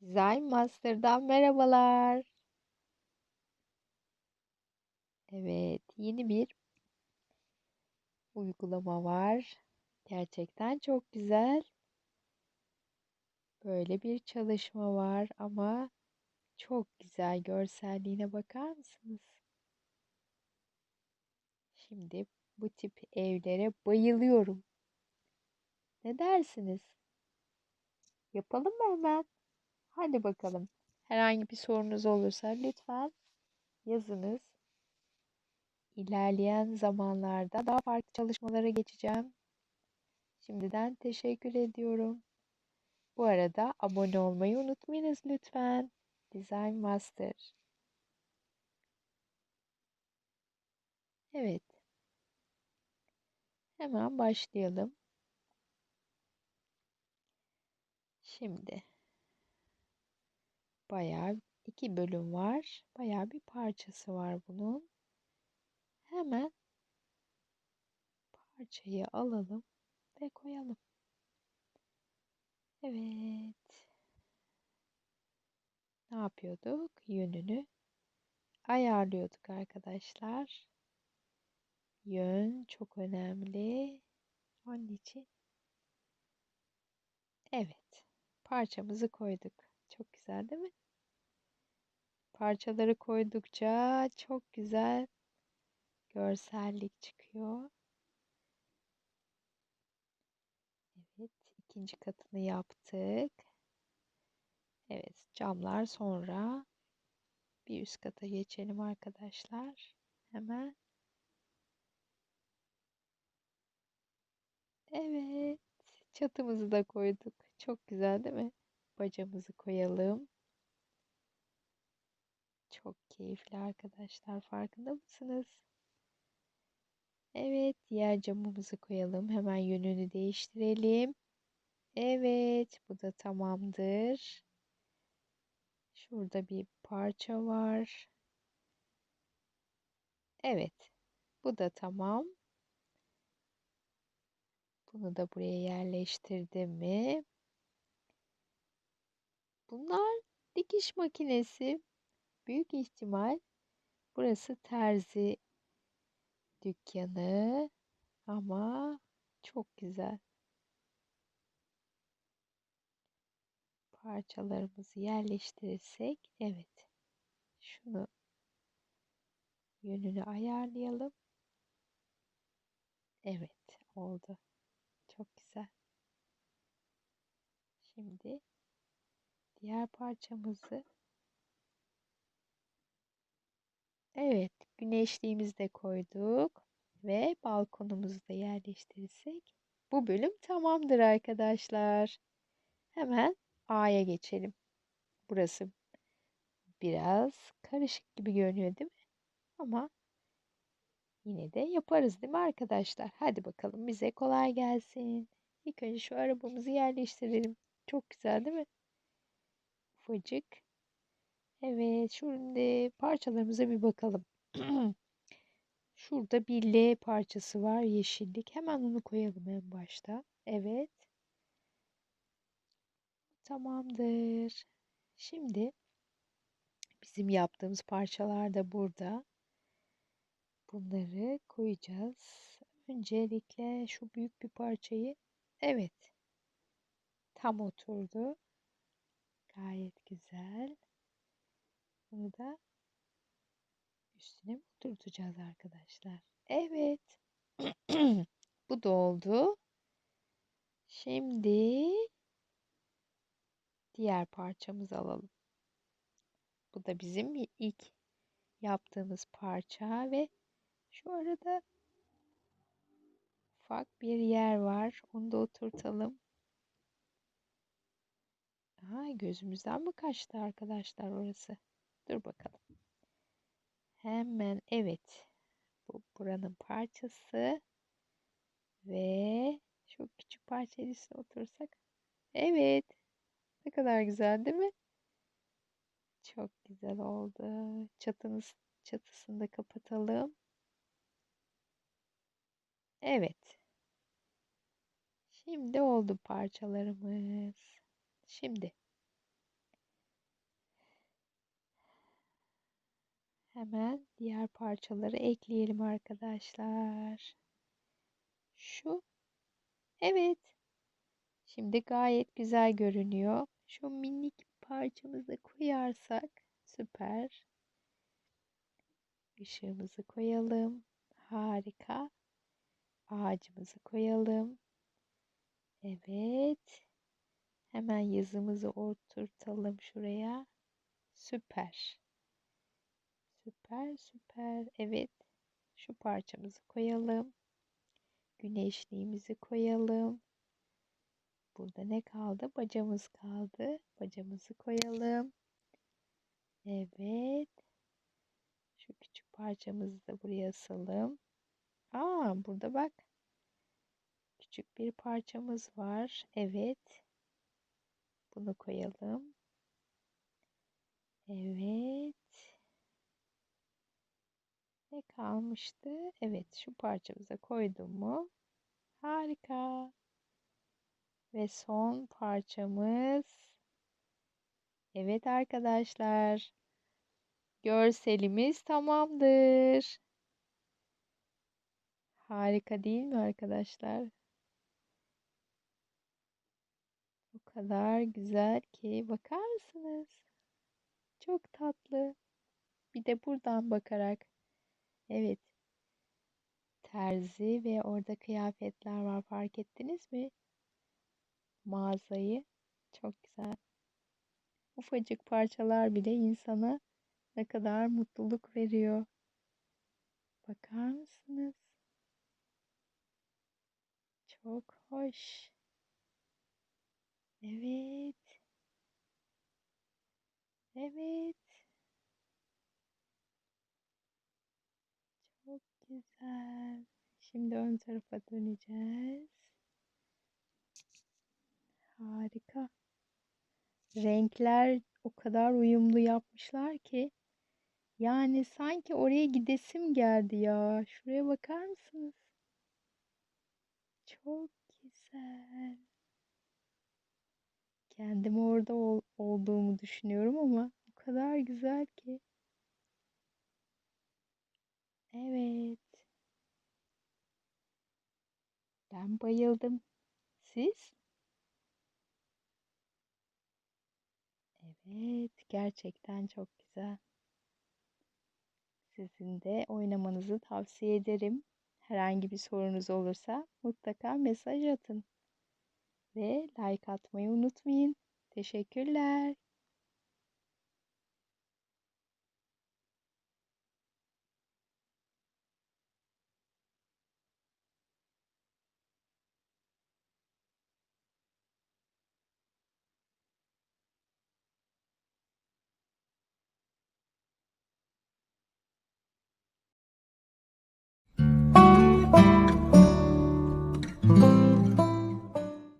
Design Master'dan merhabalar. Evet, yeni bir uygulama var. Gerçekten çok güzel. Böyle bir çalışma var ama çok güzel görselliğine bakar mısınız? Şimdi bu tip evlere bayılıyorum. Ne dersiniz? Yapalım mı hemen? Hadi bakalım. Herhangi bir sorunuz olursa lütfen yazınız. İlerleyen zamanlarda daha farklı çalışmalara geçeceğim. Şimdiden teşekkür ediyorum. Bu arada abone olmayı unutmayınız lütfen. Design Master. Evet. Hemen başlayalım. Şimdi bayağı iki bölüm var. Bayağı bir parçası var bunun. Hemen parçayı alalım ve koyalım. Evet. Ne yapıyorduk? Yönünü ayarlıyorduk arkadaşlar. Yön çok önemli. Onun için evet. Parçamızı koyduk. Çok güzel değil mi? Parçaları koydukça çok güzel görsellik çıkıyor. Evet, ikinci katını yaptık. Evet, camlar sonra bir üst kata geçelim arkadaşlar. Hemen. Evet, çatımızı da koyduk. Çok güzel değil mi? Bacamızı koyalım. Çok keyifli arkadaşlar. Farkında mısınız? Evet, diğer camımızı koyalım. Hemen yönünü değiştirelim. Evet, bu da tamamdır. Şurada bir parça var. Evet, bu da tamam. Bunu da buraya yerleştirdim mi? Bunlar dikiş makinesi. Büyük ihtimal burası terzi dükkanı ama çok güzel. Parçalarımızı yerleştirirsek evet. Şunu yönünü ayarlayalım. Evet, oldu. Çok güzel. Şimdi diğer parçamızı Evet, güneşliğimizi de koyduk ve balkonumuzu da yerleştirirsek bu bölüm tamamdır arkadaşlar. Hemen A'ya geçelim. Burası biraz karışık gibi görünüyor değil mi? Ama yine de yaparız değil mi arkadaşlar? Hadi bakalım bize kolay gelsin. İlk önce şu arabamızı yerleştirelim. Çok güzel değil mi? Ufacık. Evet, şimdi parçalarımıza bir bakalım. Şurada bir L parçası var, yeşillik. Hemen onu koyalım en başta. Evet. Tamamdır. Şimdi bizim yaptığımız parçalar da burada. Bunları koyacağız. Öncelikle şu büyük bir parçayı evet tam oturdu. Gayet güzel. Bunu da üstüne oturtacağız arkadaşlar? Evet. Bu da oldu. Şimdi diğer parçamızı alalım. Bu da bizim ilk yaptığımız parça ve şu arada ufak bir yer var. Onu da oturtalım. Ay gözümüzden mi kaçtı arkadaşlar orası? Dur bakalım. Hemen evet. Bu buranın parçası. Ve şu küçük parçayı üstüne otursak. Evet. Ne kadar güzel değil mi? Çok güzel oldu. Çatımız, çatısını da kapatalım. Evet. Şimdi oldu parçalarımız. Şimdi hemen diğer parçaları ekleyelim arkadaşlar. Şu evet. Şimdi gayet güzel görünüyor. Şu minik parçamızı koyarsak süper. Işığımızı koyalım. Harika. Ağacımızı koyalım. Evet. Hemen yazımızı oturtalım şuraya. Süper. Süper süper. Evet. Şu parçamızı koyalım. Güneşliğimizi koyalım. Burada ne kaldı? Bacamız kaldı. Bacamızı koyalım. Evet. Şu küçük parçamızı da buraya asalım. Aa, burada bak. Küçük bir parçamız var. Evet. Bunu koyalım. Evet. Kalmıştı? Evet, şu parçamıza koydum mu? Harika. Ve son parçamız. Evet arkadaşlar. Görselimiz tamamdır. Harika değil mi arkadaşlar? O kadar güzel ki bakar mısınız? Çok tatlı. Bir de buradan bakarak. Evet. Terzi ve orada kıyafetler var fark ettiniz mi? Mağazayı. Çok güzel. Ufacık parçalar bile insana ne kadar mutluluk veriyor. Bakar mısınız? Çok hoş. Evet. Evet. Çok güzel. Şimdi ön tarafa döneceğiz. Harika. Renkler o kadar uyumlu yapmışlar ki yani sanki oraya gidesim geldi ya. Şuraya bakar mısınız? Çok güzel. Kendim orada ol, olduğumu düşünüyorum ama o kadar güzel ki. Evet. Ben bayıldım. Siz? Evet, gerçekten çok güzel. Sizin de oynamanızı tavsiye ederim. Herhangi bir sorunuz olursa mutlaka mesaj atın. Ve like atmayı unutmayın. Teşekkürler. oh